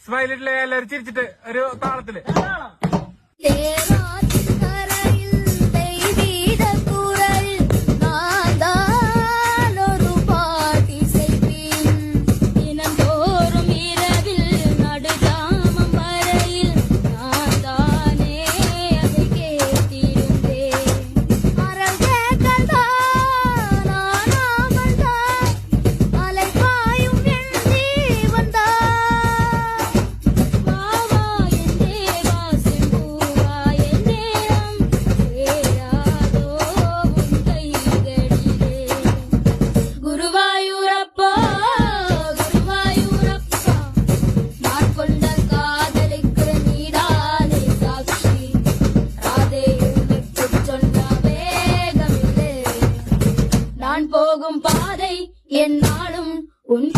സ്മൈലിട്ടില്ല എല്ലാരും ചിരിച്ചിട്ട് ഒരു താളത്തിൽ. போகும் பாதை என் நாளும் உன்